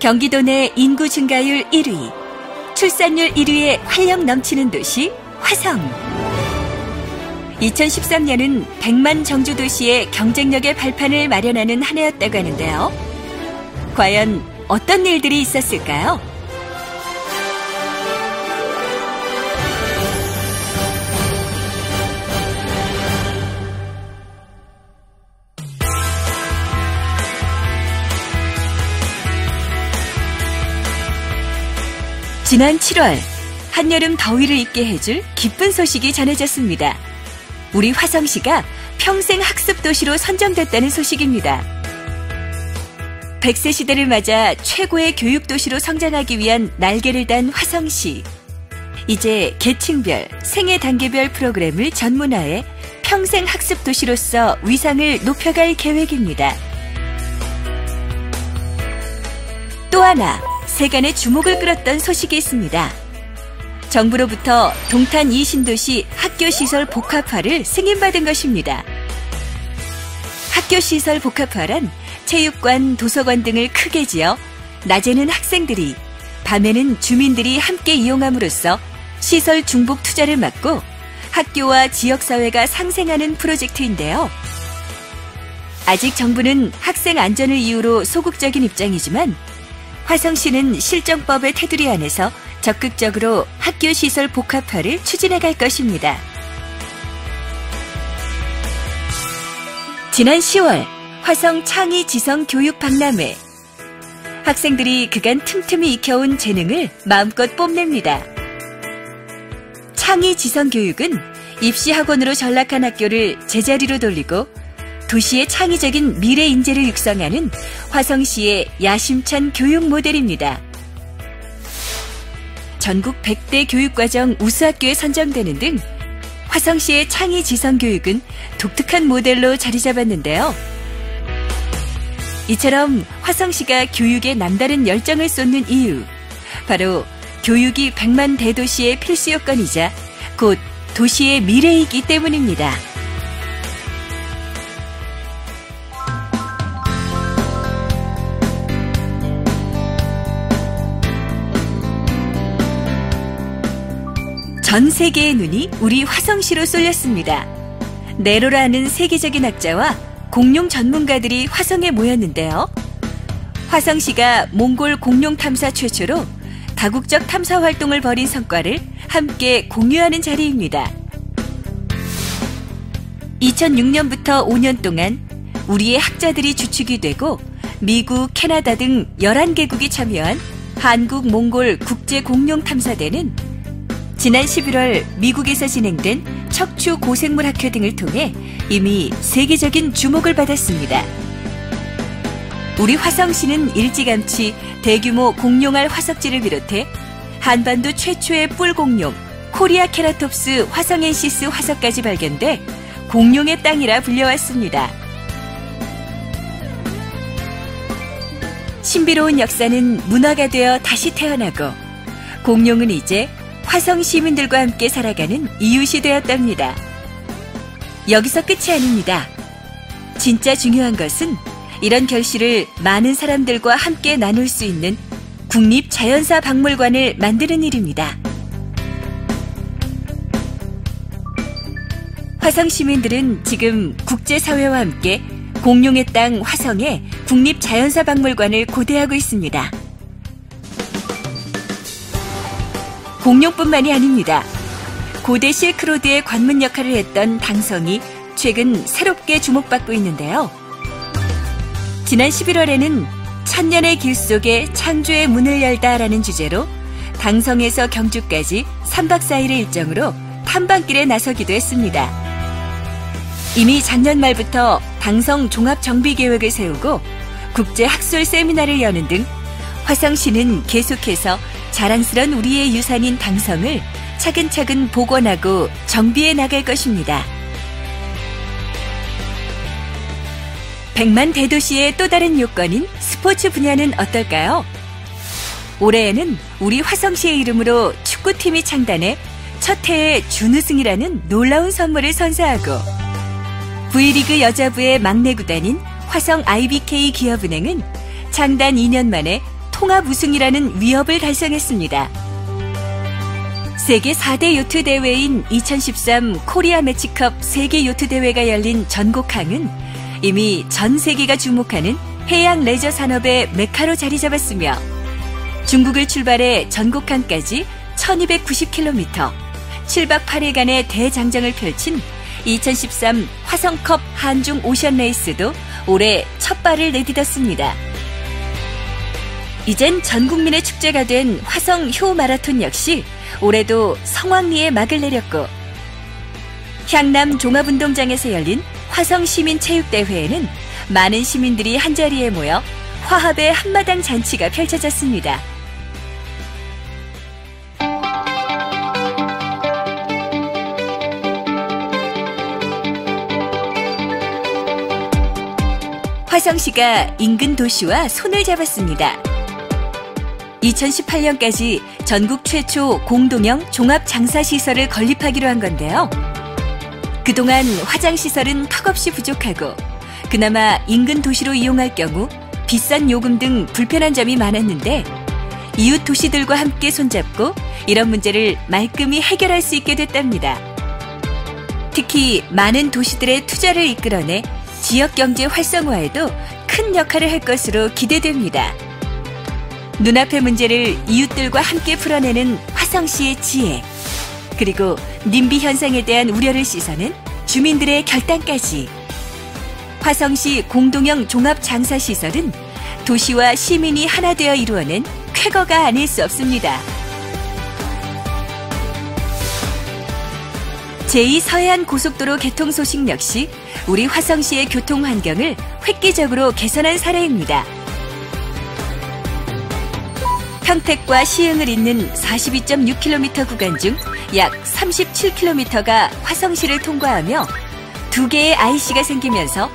경기도 내 인구 증가율 1위, 출산율 1위의 활력 넘치는 도시 화성. 2013년은 100만 정주 도시의 경쟁력의 발판을 마련하는 한 해였다고 하는데요. 과연 어떤 일들이 있었을까요? 지난 7월 한여름 더위를 잊게 해줄 기쁜 소식이 전해졌습니다. 우리 화성시가 평생 학습 도시로 선정됐다는 소식입니다. 100세 시대를 맞아 최고의 교육 도시로 성장하기 위한 날개를 단 화성시. 이제 계층별, 생애 단계별 프로그램을 전문화해 평생 학습 도시로서 위상을 높여갈 계획입니다. 또 하나 세간의 주목을 끌었던 소식이 있습니다. 정부로부터 동탄 이신도시 학교시설 복합화를 승인받은 것입니다. 학교시설 복합화란 체육관, 도서관 등을 크게 지어 낮에는 학생들이, 밤에는 주민들이 함께 이용함으로써 시설 중복 투자를 막고 학교와 지역사회가 상생하는 프로젝트인데요. 아직 정부는 학생 안전을 이유로 소극적인 입장이지만 화성 시는 실정법의 테두리 안에서 적극적으로 학교 시설 복합화를 추진해 갈 것입니다. 지난 10월 화성 창의 지성 교육 박람회 학생들이 그간 틈틈이 익혀온 재능을 마음껏 뽐냅니다. 창의 지성 교육은 입시 학원으로 전락한 학교를 제자리로 돌리고 도시의 창의적인 미래 인재를 육성하는 화성시의 야심찬 교육 모델입니다. 전국 100대 교육과정 우수학교에 선정되는 등 화성시의 창의 지성 교육은 독특한 모델로 자리 잡았는데요. 이처럼 화성시가 교육에 남다른 열정을 쏟는 이유, 바로 교육이 100만 대도시의 필수 요건이자 곧 도시의 미래이기 때문입니다. 전 세계의 눈이 우리 화성시로 쏠렸습니다. 네로라는 세계적인 학자와 공룡 전문가들이 화성에 모였는데요. 화성시가 몽골 공룡 탐사 최초로 다국적 탐사 활동을 벌인 성과를 함께 공유하는 자리입니다. 2006년부터 5년 동안 우리의 학자들이 주축이 되고 미국, 캐나다 등 11개국이 참여한 한국 몽골 국제 공룡 탐사대는 지난 11월 미국에서 진행된 척추 고생물 학회 등을 통해 이미 세계적인 주목을 받았습니다. 우리 화성시는 일찌감치 대규모 공룡알 화석지를 비롯해 한반도 최초의 뿔공룡 코리아 케라톱스 화성엔시스 화석까지 발견돼 공룡의 땅이라 불려왔습니다. 신비로운 역사는 문화가 되어 다시 태어나고 공룡은 이제 화성 시민들과 함께 살아가는 이웃이 되었답니다. 여기서 끝이 아닙니다. 진짜 중요한 것은 이런 결실을 많은 사람들과 함께 나눌 수 있는 국립자연사 박물관을 만드는 일입니다. 화성 시민들은 지금 국제사회와 함께 공룡의 땅 화성에 국립자연사 박물관을 고대하고 있습니다. 공룡뿐만이 아닙니다. 고대 실크로드의 관문 역할을 했던 당성이 최근 새롭게 주목받고 있는데요. 지난 11월에는 천년의 길 속에 창조의 문을 열다라는 주제로 당성에서 경주까지 3박 4일의 일정으로 탐방길에 나서기도 했습니다. 이미 작년 말부터 당성 종합 정비 계획을 세우고 국제 학술 세미나를 여는 등 화성시는 계속해서 자랑스런 우리의 유산인 당성을 차근차근 복원하고 정비해 나갈 것입니다. 백만 대도시의 또 다른 요건인 스포츠 분야는 어떨까요? 올해에는 우리 화성시의 이름으로 축구팀이 창단해 첫 해에 준우승이라는 놀라운 선물을 선사하고 V리그 여자부의 막내 구단인 화성 IBK 기업은행은 창단 2년 만에 통합 우승이라는 위협을 달성했습니다. 세계 4대 요트 대회인 2013 코리아 매치컵 세계 요트 대회가 열린 전곡항은 이미 전 세계가 주목하는 해양 레저 산업의 메카로 자리 잡았으며 중국을 출발해 전곡항까지 1290km, 7박 8일간의 대장정을 펼친 2013 화성컵 한중 오션 레이스도 올해 첫 발을 내딛었습니다. 이젠 전 국민의 축제가 된 화성 효 마라톤 역시 올해도 성황리에 막을 내렸고 향남 종합운동장에서 열린 화성 시민 체육대회에는 많은 시민들이 한자리에 모여 화합의 한마당 잔치가 펼쳐졌습니다. 화성시가 인근 도시와 손을 잡았습니다. 2018년까지 전국 최초 공동형 종합 장사 시설을 건립하기로 한 건데요. 그동안 화장 시설은 턱없이 부족하고 그나마 인근 도시로 이용할 경우 비싼 요금 등 불편한 점이 많았는데 이웃 도시들과 함께 손잡고 이런 문제를 말끔히 해결할 수 있게 됐답니다. 특히 많은 도시들의 투자를 이끌어내 지역 경제 활성화에도 큰 역할을 할 것으로 기대됩니다. 눈앞의 문제를 이웃들과 함께 풀어내는 화성시의 지혜, 그리고 님비 현상에 대한 우려를 씻어낸 주민들의 결단까지. 화성시 공동형 종합 장사 시설은 도시와 시민이 하나 되어 이루어낸 쾌거가 아닐 수 없습니다. 제2서해안 고속도로 개통 소식 역시 우리 화성시의 교통 환경을 획기적으로 개선한 사례입니다. 평택과 시흥을 잇는 42.6km 구간 중 약 37km가 화성시를 통과하며 두 개의 IC가 생기면서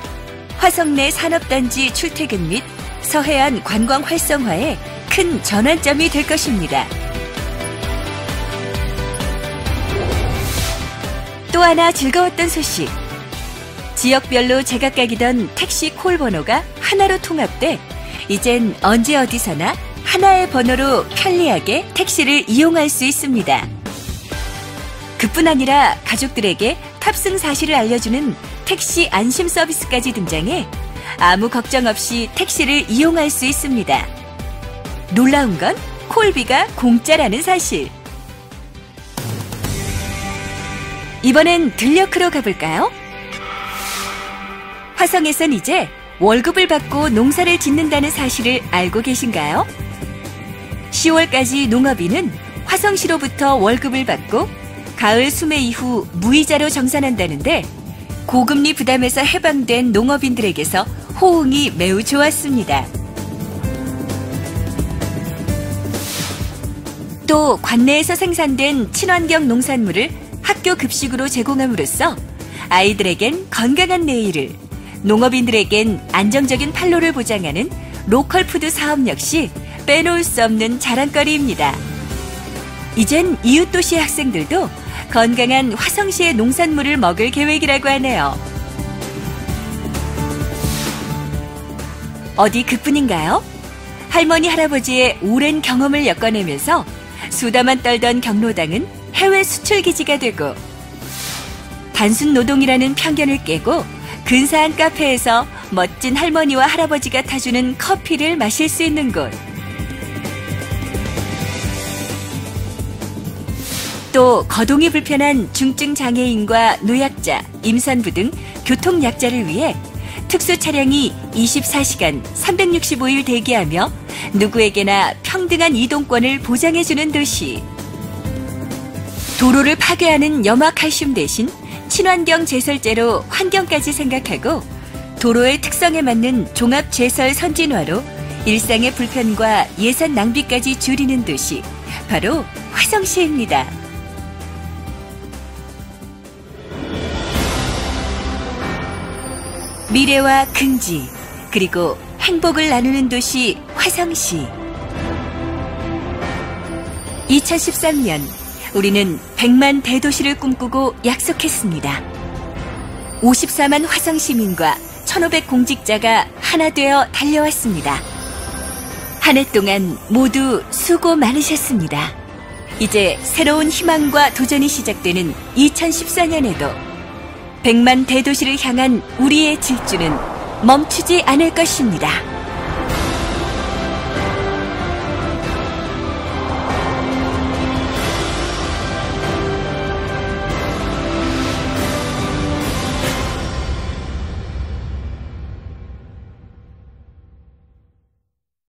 화성 내 산업단지 출퇴근 및 서해안 관광 활성화에 큰 전환점이 될 것입니다. 또 하나 즐거웠던 소식. 지역별로 제각각이던 택시 콜 번호가 하나로 통합돼 이젠 언제 어디서나 하나의 번호로 편리하게 택시를 이용할 수 있습니다. 그뿐 아니라 가족들에게 탑승 사실을 알려주는 택시 안심 서비스까지 등장해 아무 걱정 없이 택시를 이용할 수 있습니다. 놀라운 건 콜비가 공짜라는 사실. 이번엔 들녘으로 가볼까요? 화성에선 이제 월급을 받고 농사를 짓는다는 사실을 알고 계신가요? 10월까지 농업인은 화성시로부터 월급을 받고 가을 수매 이후 무이자로 정산한다는데 고금리 부담에서 해방된 농업인들에게서 호응이 매우 좋았습니다. 또 관내에서 생산된 친환경 농산물을 학교 급식으로 제공함으로써 아이들에겐 건강한 내일을, 농업인들에겐 안정적인 판로를 보장하는 로컬 푸드 사업 역시 빼놓을 수 없는 자랑거리입니다. 이젠 이웃 도시 학생들도 건강한 화성시의 농산물을 먹을 계획이라고 하네요. 어디 그뿐인가요? 할머니 할아버지의 오랜 경험을 엮어내면서 수다만 떨던 경로당은 해외 수출 기지가 되고 단순 노동이라는 편견을 깨고 근사한 카페에서 멋진 할머니와 할아버지가 타주는 커피를 마실 수 있는 곳. 또 거동이 불편한 중증 장애인과 노약자, 임산부 등 교통 약자를 위해 특수 차량이 24시간 365일 대기하며 누구에게나 평등한 이동권을 보장해주는 도시. 도로를 파괴하는 염화칼슘 대신 친환경 제설제로 환경까지 생각하고 도로의 특성에 맞는 종합 제설 선진화로 일상의 불편과 예산 낭비까지 줄이는 도시 바로 화성시입니다. 미래와 긍지 그리고 행복을 나누는 도시 화성시 2013년 우리는 100만 대도시를 꿈꾸고 약속했습니다. 54만 화성 시민과 1,500 공직자가 하나 되어 달려왔습니다. 한 해 동안 모두 수고 많으셨습니다. 이제 새로운 희망과 도전이 시작되는 2014년에도 100만 대도시를 향한 우리의 질주는 멈추지 않을 것입니다.